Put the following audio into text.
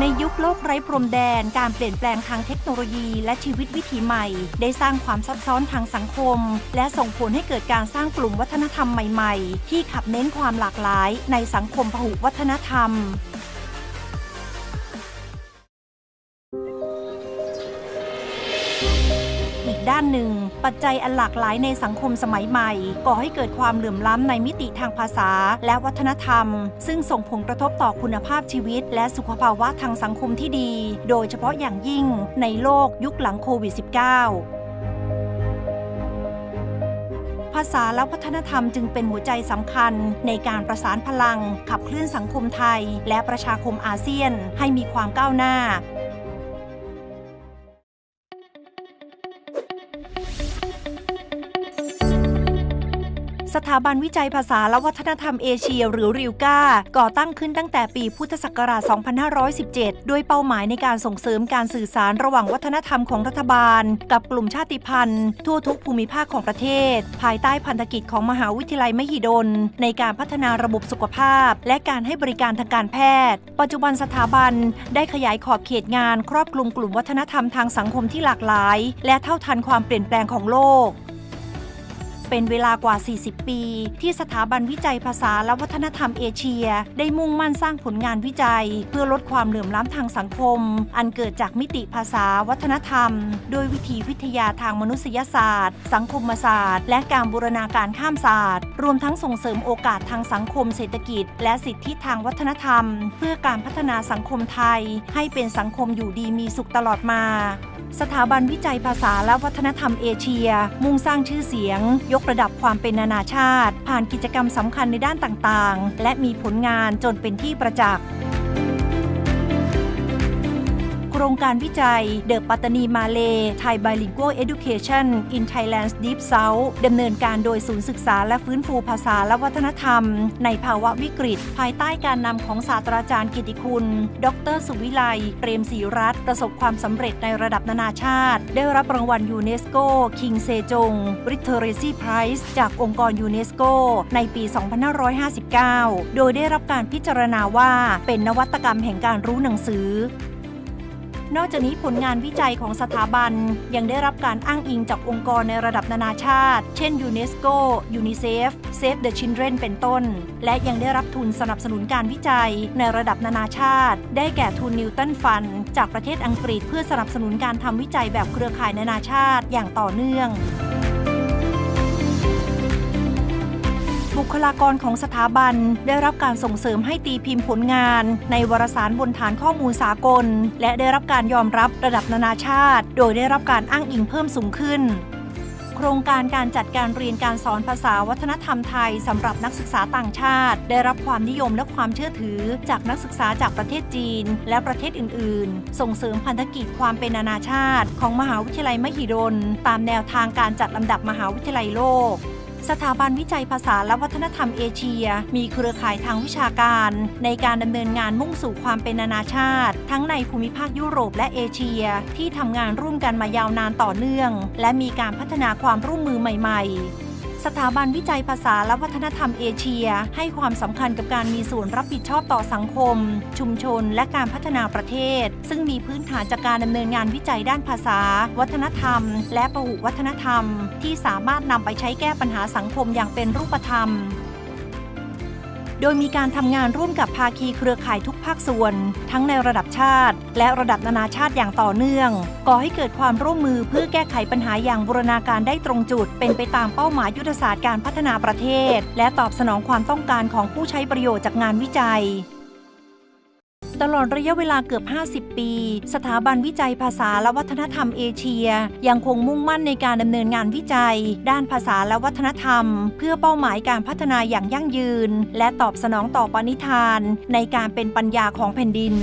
ในยุคโลกไร้พรมแดน การเปลี่ยนแปลงทางเทคโนโลยี และชีวิตวิถีใหม่ ได้สร้างความซับซ้อนทางสังคม และส่งผลให้เกิดการสร้างกลุ่มวัฒนธรรมใหม่ ๆ ที่ขับเน้นความหลากหลายในสังคมพหุวัฒนธรรม ด้านหนึ่ง ปัจจัยอันหลากหลายในสังคมสมัยใหม่ ก่อให้เกิดความเหลื่อมล้ำในมิติทางภาษา และวัฒนธรรม ซึ่งส่งผลกระทบต่อคุณภาพชีวิต และสุขภาวะทางสังคมที่ดี โดยเฉพาะอย่างยิ่งในโลกยุคหลังโควิด -19 ภาษาและวัฒนธรรมจึงเป็นหัวใจสำคัญ ในการประสานพลัง ขับเคลื่อนสังคมไทย และประชาคมอาเซียน ให้มีความก้าวหน้า สถาบันวิจัยภาษาและวัฒนธรรมเอเชียหรือริวกาก่อตั้งขึ้นตั้งแต่ปีพุทธศักราช 2517 ด้วยเป้าหมายในการส่งเสริมการสื่อสารระหว่างวัฒนธรรมของรัฐบาล กับกลุ่มชาติพันธุ์ ทั่วทุกภูมิภาคของประเทศ ภายใต้พันธกิจของมหาวิทยาลัยมหิดล ในการพัฒนาระบบสุขภาพ และการให้บริการทางการแพทย์ ปัจจุบันสถาบันได้ขยายขอบเขตงาน ครอบคลุมกลุ่มวัฒนธรรมทางสังคมที่หลากหลาย และเท่าทันความเปลี่ยนแปลงของโลก เป็นเวลากว่า 40 ปี ที่สถาบันวิจัยภาษาและวัฒนธรรมเอเชีย ได้มุ่งมั่นสร้างผลงานวิจัย เพื่อลดความเหลื่อมล้ำทางสังคม อันเกิดจากมิติภาษาวัฒนธรรม โดยวิธีวิทยาทางมนุษยศาสตร์ สังคมศาสตร์ และการบูรณาการข้ามศาสตร์ รวมทั้งส่งเสริมโอกาสทางสังคมเศรษฐกิจ และสิทธิทางวัฒนธรรม เพื่อการพัฒนาสังคมไทย ให้เป็นสังคมอยู่ดีมีสุขตลอดมา สถาบันวิจัยภาษาและวัฒนธรรมเอเชีย มุ่งสร้างชื่อเสียง ยกระดับความเป็นนานาชาติ ผ่านกิจกรรมสำคัญในด้านต่างๆ และมีผลงานจนเป็นที่ประจักษ์ โครงการวิจัย The ปัตตานีมาเล Thai Bilingual Education in Thailand's Deep South ดำเนินการโดยศูนย์ศึกษาและฟื้นฟูภาษาและวัฒนธรรม ในภาวะวิกฤต ภายใต้การนำของศาสตราจารย์กิติคุณ ดร สุวิไลเปรมศรีรัตน์ประสบความสำเร็จในระดับนานาชาติ ได้รับรางวัลยูเนสโกคิงเซจง r i t e r a c y Prize จากองค์กรยูเนสโกในปี 2559 โดยได้รับการพิจารณาว่าเป็นนวัตกรรมแห่งการรู้หนังสือ นอกจากนี้ผลงานวิจัยของสถาบัน ยังได้รับการอ้างอิงจากองค์กรในระดับนานาชาติ เช่นยูเนสโกยูนิเซฟเซฟเดอะชินเดรนเป็นต้น และยังได้รับทุนสนับสนุนการวิจัยในระดับนานาชาติ ได้แก่ทุนนิวตันฟัน จากประเทศอังกฤษเพื่อสนับสนุนการทำวิจัยแบบเครือข่ายนานาชาติอย่างต่อเนื่อง บุคลากรของสถาบันได้รับการส่งเสริมให้ตีพิมพ์ผลงาน ในวารสารบนฐานข้อมูลสากล และได้รับการยอมรับระดับนานาชาติ โดยได้รับการอ้างอิงเพิ่มสูงขึ้น โครงการการจัดการเรียนการสอนภาษาวัฒนธรรมไทยสำหรับนักศึกษาต่างชาติ ได้รับความนิยมและความเชื่อถือ จากนักศึกษาจากประเทศจีน และประเทศอื่น ๆ ส่งเสริมพันธกิจความเป็นนานาชาติ ของมหาวิทยาลัยมหิดล ตามแนวทางการจัดลำดับมหาวิทยาลัยโลก สถาบันวิจัยภาษาและวัฒนธรรมเอเชีย มีเครือข่ายทางวิชาการ ในการดำเนินงานมุ่งสู่ความเป็นนานาชาติ ทั้งในภูมิภาคยุโรปและเอเชีย ที่ทำงานร่วมกันมายาวนานต่อเนื่อง และมีการพัฒนาความร่วมมือใหม่ ๆ สถาบันวิจัยภาษาและวัฒนธรรมเอเชีย ให้ความสำคัญกับการมีส่วนรับผิดชอบต่อสังคม ชุมชน และการพัฒนาประเทศ ซึ่งมีพื้นฐานจากการดำเนินงานวิจัยด้านภาษา วัฒนธรรม และพหุวัฒนธรรม ที่สามารถนำไปใช้แก้ปัญหาสังคมอย่างเป็นรูปธรรม โดยมีการทำงานร่วมกับภาคีเครือข่ายทุกภาคส่วน ทั้งในระดับชาติ และระดับนานาชาติอย่างต่อเนื่อง ก่อให้เกิดความร่วมมือเพื่อแก้ไขปัญหาอย่างบูรณาการได้ตรงจุด เป็นไปตามเป้าหมายยุทธศาสตร์การพัฒนาประเทศ และตอบสนองความต้องการของผู้ใช้ประโยชน์จากงานวิจัย ตลอดระยะเวลาเกือบ 50 ปี สถาบันวิจัยภาษาและวัฒนธรรมเอเชีย ยังคงมุ่งมั่นในการดำเนินงานวิจัย ด้านภาษาและวัฒนธรรม เพื่อเป้าหมายการพัฒนาอย่างยั่งยืน และตอบสนองต่อปณิธาน ในการเป็นปัญญาของแผ่นดิน